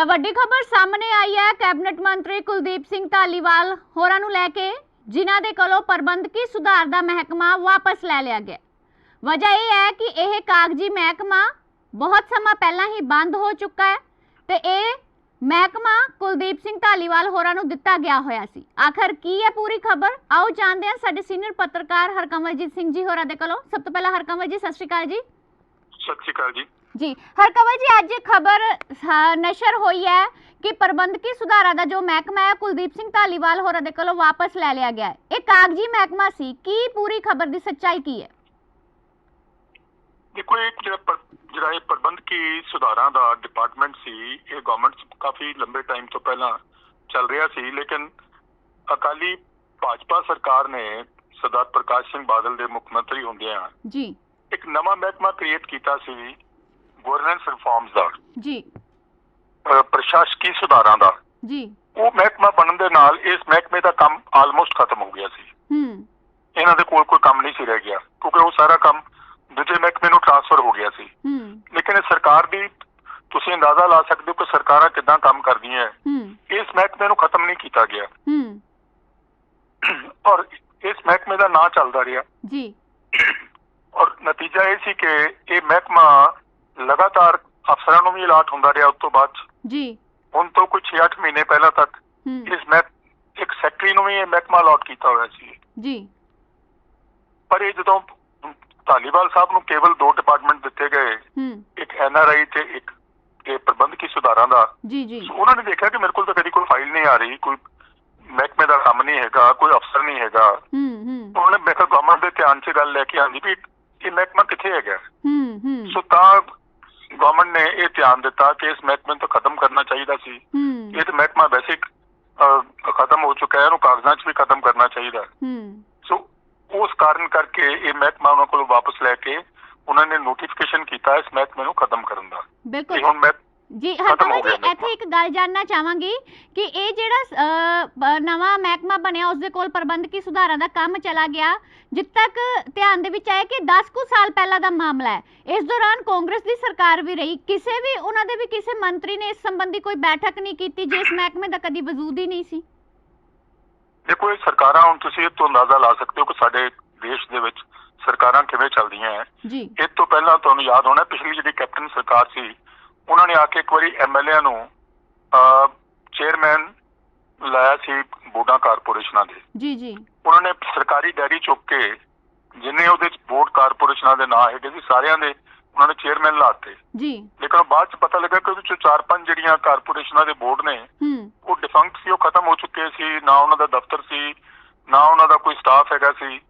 ਤਾਂ ਵੱਡੀ ਖਬਰ ਸਾਹਮਣੇ ਆਈ ਹੈ। ਕੈਬਨਿਟ ਮੰਤਰੀ ਕੁਲਦੀਪ ਸਿੰਘ ਧਾਲੀਵਾਲ ਹੋਰਾਂ ਨੂੰ ਲੈ ਕੇ ਜਿਨ੍ਹਾਂ ਦੇ ਕੋਲੋਂ ਪ੍ਰਬੰਧਕੀ ਸੁਧਾਰ ਦਾ ਮਹਿਕਮਾ ਵਾਪਸ ਲੈ ਲਿਆ ਗਿਆ। ਵਜ੍ਹਾ ਇਹ ਹੈ ਕਿ ਇਹ ਕਾਗਜ਼ੀ ਮਹਿਕਮਾ ਬਹੁਤ ਸਮਾਂ ਪਹਿਲਾਂ ਹੀ ਬੰਦ ਹੋ ਚੁੱਕਾ ਹੈ ਤੇ ਇਹ ਮਹਿਕਮਾ ਕੁਲਦੀਪ ਸਿੰਘ ਧਾਲੀਵਾਲ ਹੋਰਾਂ ਨੂੰ ਦਿੱਤਾ ਗਿਆ ਹੋਇਆ ਸੀ। ਆਖਰ ਕੀ ਹੈ ਪੂਰੀ ਖਬਰ? ਆਓ ਜਾਣਦੇ ਹਾਂ ਸਾਡੇ ਸੀਨੀਅਰ ਪੱਤਰਕਾਰ ਹਰਕਮਲਜੀਤ ਸਿੰਘ ਜੀ ਹੋਰਾਂ ਦੇ ਕੋਲੋਂ। ਸਭ ਤੋਂ ਪਹਿਲਾਂ ਹਰਕਮਲ ਜੀ ਸਤਿ ਸ਼੍ਰੀ ਅਕਾਲ ਜੀ। ਸਤਿ ਸ਼੍ਰੀ ਅਕਾਲ ਜੀ। ਜੀ ਹਰਕਵਲ ਜੀ ਅੱਜ ਖਬਰ ਨਸ਼ਰ ਹੋਈ ਹੈ ਕਿ ਪ੍ਰਬੰਧਕੀ ਸੁਧਾਰਾਂ ਦਾ ਜੋ ਮਹਿਕਮਾ ਹੈ ਕੁਲਦੀਪ ਸਿੰਘ ਧਾਲੀਵਾਲ ਹੋਰਾਂ ਦੇ ਕੋਲੋਂ ਵਾਪਸ ਲੈ ਲਿਆ ਗਿਆ ਹੈ। ਇਹ ਕਾਗਜ਼ੀ ਮਹਿਕਮਾ ਸੀ ਕੀ ਪੂਰੀ ਖਬਰ ਦੀ ਸੱਚਾਈ ਕੀ ਹੈ? ਦੇਖੋ ਇਹ ਜਿਹੜਾ ਇਹ ਪ੍ਰਬੰਧਕੀ ਸੁਧਾਰਾਂ ਦਾ ਡਿਪਾਰਟਮੈਂਟ ਸੀ ਇਹ ਗਵਰਨਮੈਂਟ ਕਾਫੀ ਲੰਬੇ ਟਾਈਮ ਤੋਂ ਪਹਿਲਾਂ ਚੱਲ ਰਿਹਾ ਸੀ ਲੇਕਿਨ ਅਕਾਲੀ ਭਾਜਪਾ ਸਰਕਾਰ ਨੇ ਸਰਦਾਰ ਪ੍ਰਕਾਸ਼ ਸਿੰਘ ਬਾਦਲ ਦੇ ਮੁੱਖ ਮੰਤਰੀ ਹੁੰਦਿਆਂ ਜੀ। ਇੱਕ ਨਵਾਂ ਮਹਿਕਮਾ ਕ੍ਰੀਏਟ ਕੀਤਾ ਸੀ ਗਵਰਨੈਂਸ ਰਿਫਾਰਮਸ ਦਾ ਜੀ। ਪ੍ਰਸ਼ਾਸਕੀ ਸੁਧਾਰਾਂ ਦਾ। ਜੀ। ਉਹ ਮਹਿਕਮਾ ਬਣਨ ਦੇ ਨਾਲ ਇਸ ਮਹਿਕਮੇ ਦਾ ਕੰਮ ਆਲਮੋਸਟ ਖਤਮ ਹੋ ਗਿਆ ਸੀ। ਹੂੰ। ਇਹਨਾਂ ਦੇ ਕੋਲ ਕੋਈ ਕੰਮ ਨਹੀਂ ਸੀ ਰਹਿ ਗਿਆ ਕਿਉਂਕਿ ਉਹ ਸਾਰਾ ਕੰਮ ਦੂਜੇ ਮਹਿਕਮੇ ਨੂੰ ਟ੍ਰਾਂਸਫਰ ਹੋ ਗਿਆ ਸੀ। ਹੂੰ। ਲੇਕਿਨ ਇਹ ਸਰਕਾਰ ਦੀ ਤੁਸੀਂ ਅੰਦਾਜ਼ਾ ਲਾ ਸਕਦੇ ਹੋ ਕਿ ਸਰਕਾਰਾਂ ਕਿੱਦਾਂ ਕੰਮ ਕਰਦੀਆਂ। ਇਸ ਮਹਿਕਮੇ ਨੂੰ ਖਤਮ ਨਹੀਂ ਕੀਤਾ ਗਿਆ। ਹੂੰ। ਔਰ ਇਸ ਮਹਿਕਮੇ ਦਾ ਨਾਂ ਚੱਲਦਾ ਰਿਹਾ। ਜੀ। ਔਰ ਨਤੀਜਾ ਇਹ ਸੀ ਕਿ ਇਹ ਮਹਿਕਮਾ ਲਗਾਤਾਰ ਅਫਸਰਾਂ ਨੂੰ ਵੀ ਅਲਾਟ ਹੁੰਦਾ ਰਿਹਾ ਉਸ ਤੋਂ ਬਾਅਦ। ਜੀ। ਹੁਣ ਤੋਂ ਕੁਝ 6-8 ਮਹੀਨੇ ਪਹਿਲਾਂ ਤੱਕ ਇਸ ਮਹਿਕ ਇੱਕ ਸੈਕਟਰੀ ਨੂੰ ਵੀ ਇਹ ਮਹਿਕਮਾ ਅਲਾਟ ਕੀਤਾ ਹੋਇਆ ਸੀ। ਜੀ। ਪਰ ਇਹ ਜਦੋਂ ਧਾਲੀਵਾਲ ਸਾਹਿਬ ਨੂੰ ਕੇਵਲ ਦੋ ਡਿਪਾਰਟਮੈਂਟ ਦਿੱਤੇ ਗਏ ਇੱਕ ਐਨਆਰਆਈ ਤੇ ਇੱਕ ਇਹ ਪ੍ਰਬੰਧਕੀ ਸੁਧਾਰਾਂ ਦਾ ਜੀ ਜੀ। ਉਹਨਾਂ ਨੇ ਦੇਖਿਆ ਕਿ ਮੇਰੇ ਕੋਲ ਤਾਂ ਕਦੀ ਕੋਈ ਫਾਈਲ ਨਹੀਂ ਆ ਰਹੀ ਕੋਈ ਮਹਿਕਮੇ ਦਾ ਕੰਮ ਨਹੀਂ ਹੈਗਾ ਕੋਈ ਅਫਸਰ ਨਹੀਂ ਹੈਗਾ। ਹੂੰ ਹੂੰ। ਉਹਨਾਂ ਨੇ ਮੈਂ ਗਵਰਨਮੈਂਟ ਦੇ ਧਿਆਨ 'ਚ ਗੱਲ ਲੈ ਕੇ ਆਂਦੀ ਵੀ ਇਹ ਮਹਿਕਮਾ ਕਿੱਥੇ ਹੈਗਾ। ਹੂੰ ਹੂੰ। ਸੋ ਤਾਂ ਗਵਰਨਮੈਂਟ ਨੇ ਇਹ ਧਿਆਨ ਦਿੱਤਾ ਕਿ ਇਸ ਮਹਿਕਮੇ ਨੂੰ ਤਾਂ ਖਤਮ ਕਰਨਾ ਚਾਹੀਦਾ ਸੀ। ਇਹ ਤਾਂ ਮਹਿਕਮਾ ਵੈਸੇ ਖਤਮ ਹੋ ਚੁੱਕਾ ਹੈ ਇਹਨੂੰ ਕਾਗਜ਼ਾਂ 'ਚ ਵੀ ਖਤਮ ਕਰਨਾ ਚਾਹੀਦਾ। ਹੂੰ। ਸੋ ਉਸ ਕਾਰਨ ਕਰਕੇ ਇਹ ਮਹਿਕਮਾ ਉਹਨਾਂ ਕੋਲੋਂ ਵਾਪਸ ਲੈ ਕੇ ਉਹਨਾਂ ਨੇ ਨੋਟੀਫਿਕੇਸ਼ਨ ਕੀਤਾ ਇਸ ਮਹਿਕਮੇ ਨੂੰ ਖਤਮ ਕਰਨ ਦਾ। ਬਿਲਕੁਲ। ਹੁਣ ਮੈਂ ਜੀ ਹਰਕਮਲ ਜੀ ਇੱਥੇ ਇੱਕ ਗੱਲ ਜਾਨਣਾ ਚਾਹਾਂਗੀ ਕਿ ਇਹ ਜਿਹੜਾ ਨਵਾਂ ਮਹਿਕਮਾ ਬਣਿਆ ਉਸ ਦੇ ਕੋਲ ਪ੍ਰਬੰਧਕੀ ਸੁਧਾਰਾਂ ਦਾ ਕੰਮ ਚਲਾ ਗਿਆ? ਜਿੱਦ ਤੱਕ ਧਿਆਨ ਦੇ ਵਿੱਚ ਆਇਆ ਕਿ 10 ਕੁ ਸਾਲ ਪਹਿਲਾਂ ਦਾ ਮਾਮਲਾ ਹੈ ਇਸ ਦੌਰਾਨ ਕਾਂਗਰਸ ਦੀ ਸਰਕਾਰ ਵੀ ਰਹੀ ਕਿਸੇ ਵੀ ਉਹਨਾਂ ਦੇ ਵੀ ਕਿਸੇ ਮੰਤਰੀ ਨੇ ਇਸ ਸੰਬੰਧੀ ਕੋਈ ਬੈਠਕ ਨਹੀਂ ਕੀਤੀ ਜਿਸ ਮਹਿਕਮੇ ਦਾ ਕਦੀ ਵਜੂਦ ਹੀ ਨਹੀਂ ਸੀ? ਦੇਖੋ ਇਹ ਸਰਕਾਰਾਂ ਹੁਣ ਤੁਸੀਂ ਇਹ ਤੋਂ ਅੰਦਾਜ਼ਾ ਲਾ ਸਕਦੇ ਹੋ ਕਿ ਸਾਡੇ ਦੇਸ਼ ਦੇ ਵਿੱਚ ਸਰਕਾਰਾਂ ਕਿਵੇਂ ਚੱਲਦੀਆਂ ਹੈ। ਜੀ। ਇਹ ਤੋਂ ਪਹਿਲਾਂ ਤੁਹਾਨੂੰ ਯਾਦ ਹੋਣਾ ਪਿਛਲੀ ਜਿਹੜੀ ਕੈਪਟਨ ਸਰਕਾਰ ਸੀ ਉਹਨਾਂ ਨੇ ਆ ਕੇ ਇੱਕ ਵਾਰੀ ਐਮਐਲਏ ਨੂੰ ਚੇਅਰਮੈਨ ਲਾਇਆ ਸੀ ਬੋਰਡਾਂ ਕਾਰਪੋਰੇਸ਼ਨਾਂ ਦੇ। ਜੀ ਜੀ। ਉਹਨਾਂ ਨੇ ਸਰਕਾਰੀ ਡੈਰੀ ਚੁੱਕ ਕੇ ਜਿੰਨੇ ਉਹਦੇ ਚ ਬੋਰਡ ਕਾਰਪੋਰੇਸ਼ਨਾਂ ਦੇ ਨਾਂ ਹੈਗੇ ਸੀ ਸਾਰਿਆਂ ਦੇ ਉਹਨਾਂ ਨੇ ਚੇਅਰਮੈਨ ਲਾਤੇ ਜੀ। ਲੇਕਿਨ ਬਾਅਦ ਚ ਪਤਾ ਲੱਗਾ ਕਿ ਉਹਦੇ ਚੋਂ ਚਾਰ ਪੰਜ ਜਿਹੜੀਆਂ ਕਾਰਪੋਰੇਸ਼ਨਾਂ ਦੇ ਬੋਰਡ ਨੇ ਹੂੰ। ਉਹ ਡਿਫੰਕਟ ਸੀ ਉਹ ਖਤਮ ਹੋ ਚੁੱਕੇ ਸੀ ਨਾ ਉਹਨਾਂ ਦਾ ਦਫ਼ਤਰ ਸੀ ਨਾ ਉਹਨਾਂ ਦਾ ਕੋਈ ਸਟਾਫ ਹੈਗਾ ਸੀ।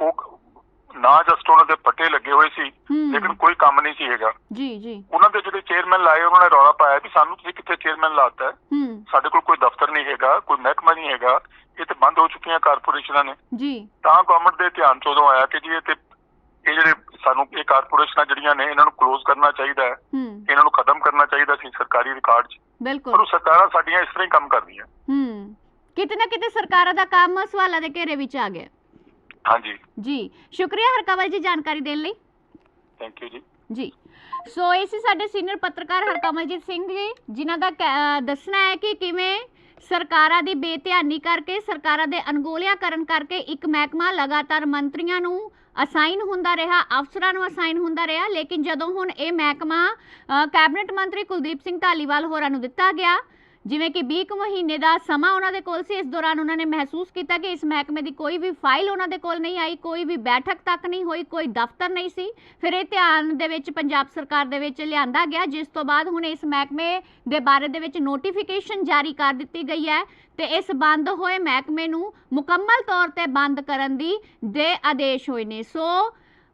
ਉਹ ਨਾ ਜਸਟ ਉਹਨਾਂ ਦੇ ਪੱਟੇ ਲੱਗੇ ਹੋਏ ਸੀ ਲੇਕਿਨ ਕੋਈ ਕੰਮ ਨਹੀਂ ਸੀ ਹੈਗਾ। ਜੀ ਜੀ। ਉਹਨਾਂ ਦੇ ਜਿਹੜੇ ਚੇਅਰਮੈਨ ਲਾਏ ਉਹਨਾਂ ਨੇ ਰੌਲਾ ਪਾਇਆ ਵੀ ਸਾਨੂੰ ਤੁਸੀਂ ਕਿੱਥੇ ਚੇਅਰਮੈਨ ਲਾਤਾ ਸਾਡੇ ਕੋਲ ਕੋਈ ਦਫ਼ਤਰ ਨਹੀਂ ਹੈਗਾ ਕੋਈ ਮਹਿਕਮਾ ਨਹੀਂ ਹੈਗਾ ਇਹ ਤੇ ਬੰਦ ਹੋ ਚੁੱਕੀਆਂ ਕਾਰਪੋਰੇਸ਼ਨਾਂ ਨੇ। ਜੀ। ਤਾਂ ਗਵਰਨਮੈਂਟ ਦੇ ਧਿਆਨ 'ਚ ਉਦੋਂ ਆਇਆ ਕਿ ਜੀ ਇਹ ਤੇ ਇਹ ਜਿਹੜੇ ਸਾਨੂੰ ਇਹ ਕਾਰਪੋਰੇਸ਼ਨਾਂ ਜਿਹੜੀਆਂ ਨੇ ਇਹਨਾਂ ਨੂੰ ਕਲੋਜ਼ ਕਰਨਾ ਚਾਹੀਦਾ ਹੈ। ਇਹਨਾਂ ਨੂੰ ਖਤਮ ਕਰਨਾ ਚਾਹੀਦਾ ਸੀ ਸਰਕਾਰੀ ਰਿਕਾਰਡ 'ਚ। ਪਰ ਬਿਲਕੁਲ ਉਹ ਸਰਕਾਰਾਂ ਸਾਡੀਆਂ ਇਸ ਤਰ੍ਹਾਂ ਹੀ ਕੰਮ ਕਰਦੀਆਂ। ਹੂੰ। ਕਿਤੇ ਨਾ ਕਿਤੇ ਸਰਕਾਰਾਂ ਦਾ ਕੰਮ ਸਵਾਲਾਂ ਦੇ ਘੇਰੇ ਵਿੱਚ ਆ ਗਿਆ। ਹਾਂਜੀ। ਜੀ ਸ਼ੁਕਰੀਆ ਹਰਕਵਲ ਜੀ ਜਾਣਕਾਰੀ ਦੇਣ ਲਈ। ਥੈਂਕ ਯੂ ਜੀ। ਜੀ। ਸੋ ਇਹ ਸੀ ਸਾਡੇ ਸੀਨੀਅਰ ਪੱਤਰਕਾਰ ਹਰਕਮਲਜੀਤ ਸਿੰਘ ਜੀ ਜਿਨ੍ਹਾਂ ਦਾ ਦੱਸਣਾ ਹੈ ਕਿ ਕਿਵੇਂ ਸਰਕਾਰਾਂ ਦੀ ਬੇਧਿਆਨੀ ਕਰਕੇ ਸਰਕਾਰਾਂ ਦੇ ਅਣਗੌਲਿਆਂ ਕਰਨ ਕਰਕੇ ਇੱਕ ਮਹਿਕਮਾ ਲਗਾਤਾਰ ਮੰਤਰੀਆਂ ਨੂੰ ਅਸਾਈਨ ਹੁੰਦਾ ਰਿਹਾ ਅਫਸਰਾਂ ਨੂੰ ਅਸਾਈਨ ਹੁੰਦਾ ਰਿਹਾ ਲੇਕਿਨ ਜਦੋਂ ਹੁਣ ਇਹ ਮਹਿਕਮਾ ਕੈਬਨਿਟ ਮੰਤਰੀ ਕੁਲਦੀਪ ਸਿੰਘ ਧਾਲੀਵਾਲ ਹੋਰਾਂ ਨੂੰ ਦਿੱਤਾ ਗਿਆ ਜਿਵੇਂ ਕਿ 20 ਕੁ ਮਹੀਨੇ ਦਾ ਸਮਾਂ ਉਹਨਾਂ ਦੇ ਕੋਲ ਸੀ, ਇਸ ਦੌਰਾਨ ਉਹਨਾਂ ਨੇ ਮਹਿਸੂਸ ਕੀਤਾ ਕਿ ਇਸ ਮਹਿਕਮੇ ਦੀ ਕੋਈ ਵੀ ਫਾਈਲ ਉਹਨਾਂ ਦੇ ਕੋਲ ਨਹੀਂ ਆਈ, ਕੋਈ ਵੀ ਬੈਠਕ ਤੱਕ ਨਹੀਂ ਹੋਈ, ਕੋਈ ਦਫ਼ਤਰ ਨਹੀਂ ਸੀ। ਫਿਰ ਇਹ ਧਿਆਨ ਦੇ ਵਿੱਚ ਪੰਜਾਬ ਸਰਕਾਰ ਦੇ ਵਿੱਚ ਲਿਆਂਦਾ ਗਿਆ, ਜਿਸ ਤੋਂ ਬਾਅਦ ਹੁਣ ਇਸ ਮਹਿਕਮੇ ਦੇ ਬਾਰੇ ਦੇ ਵਿੱਚ ਨੋਟੀਫਿਕੇਸ਼ਨ ਜਾਰੀ ਕਰ ਦਿੱਤੀ ਗਈ ਹੈ ਤੇ ਇਸ ਬੰਦ ਹੋਏ ਮਹਿਕਮੇ ਨੂੰ ਮੁਕੰਮਲ ਤੌਰ ਤੇ ਬੰਦ ਕਰਨ ਦੀ ਦੇ ਆਦੇਸ਼ ਹੋਏ ਨੇ। ਸੋ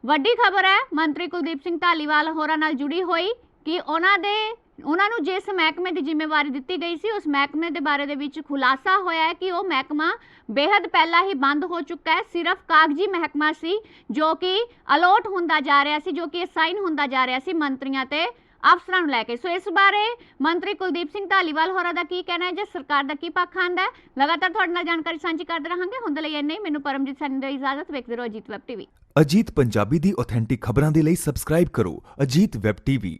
ਵੱਡੀ ਖਬਰ ਹੈ, ਮੰਤਰੀ ਕੁਲਦੀਪ ਸਿੰਘ ਧਾਲੀਵਾਲ ਹੋਰਾਂ ਨਾਲ ਜੁੜੀ ਹੋਈ ਕਿ ਉਹਨਾਂ ਦੇ ਉਹਨਾਂ ਨੂੰ ਜਿਸ ਮਹਿਕਮੇ ਦੀ ਜ਼ਿੰਮੇਵਾਰੀ ਦਿੱਤੀ ਗਈ ਸੀ, ਉਸ ਮਹਿਕਮੇ ਦੇ ਬਾਰੇ ਦੇ ਵਿੱਚ ਖੁਲਾਸਾ ਹੋਇਆ ਹੈ ਕਿ ਉਹ ਮਹਿਕਮਾ ਬੇहद ਪਹਿਲਾਂ ਹੀ ਬੰਦ ਹੋ ਚੁੱਕਾ ਹੈ। ਸਿਰਫ ਕਾਗਜ਼ੀ ਮਹਿਕਮਾ ਸੀ ਜੋ ਕਿ ਅਲੋਟ ਹੁੰਦਾ ਜਾ ਰਿਹਾ ਸੀ, ਜੋ ਕਿ ਅਸਾਈਨ ਹੁੰਦਾ ਜਾ ਰਿਹਾ ਸੀ ਮੰਤਰੀਆਂ ਤੇ ਅਫਸਰਾਂ ਨੂੰ ਲੈ ਕੇ। ਸੋ ਇਸ ਬਾਰੇ ਮੰਤਰੀ ਕੁਲਦੀਪ ਸਿੰਘ ਧਾਲੀਵਾਲ ਹੋਰਾਂ ਦਾ ਕੀ ਕਹਿਣਾ ਹੈ ਜਾਂ ਸਰਕਾਰ ਦਾ ਕੀ ਪੱਖ ਆਂਦਾ ਲਗਾਤਾਰ ਤੁਹਾਡੇ ਨਾਲ ਜਾਣਕਾਰੀ ਸਾਂਝੀ ਕਰਦੇ ਰਹਾਂਗੇ। ਹੁਣ ਲਈ ਇੰਨਾ ਹੀ। ਮੈਨੂੰ ਪਰਮਜੀਤ ਸੈਣੀ ਦੀ ਇਜਾਜ਼ਤ। ਵੇਖਦੇ ਰਹੋ ਅਜੀਤ ਵੈਬ ਟੀਵੀ। ਅਜੀਤ ਪੰਜਾਬੀ ਦੀ ਆਥੈਂਟਿਕ ਖਬਰਾਂ ਦੇ ਲਈ ਸਬਸਕ੍ਰਾਈਬ ਕਰੋ। Ajit web TV.